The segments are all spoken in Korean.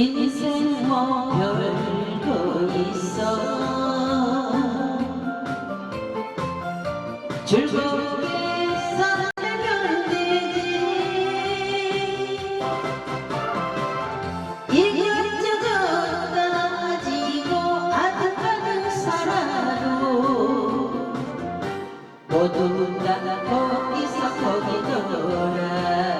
인생 뭐 별거 있어 즐겁게 살면 되지 이것저것 가지고 아득하게 살아도 모두 다 거기서 거기더라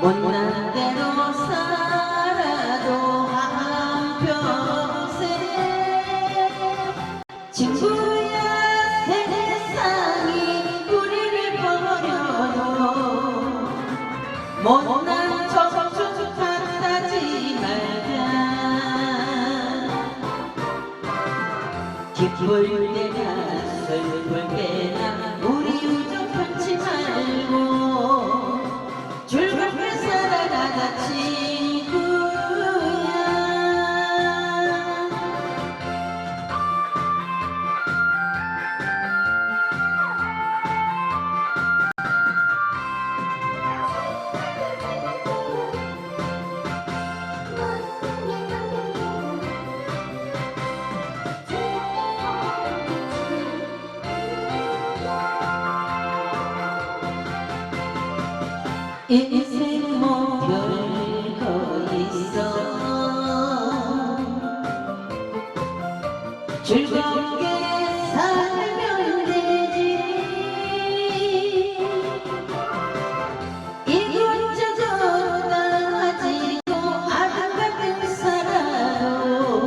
못난 대로 살아도 한평생. 친구야 세상이 우리를 버려도 못난 척척 탓하지 말자. 기쁠 때나 슬플 때나 인생 뭐 별거 있어 즐겁게 살면 되지 이것저것 가지고 아름답게 살아도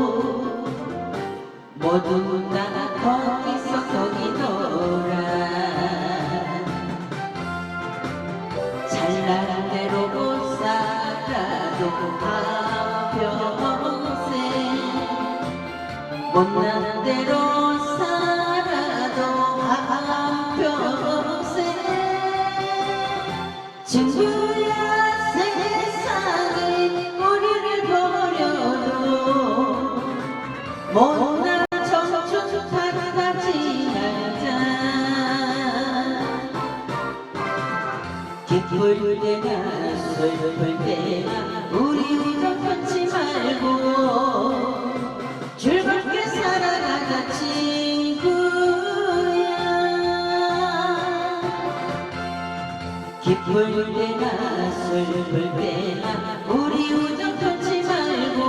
모두 친구야 세상에 우리를 버려도 못난 척척 탓하지 말자. 기쁠 때나 슬플 물 때나 슬플 때, 우리 우정 터지 말고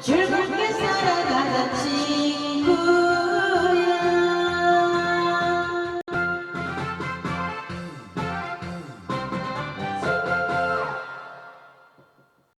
즐겁게 살아가자 친구.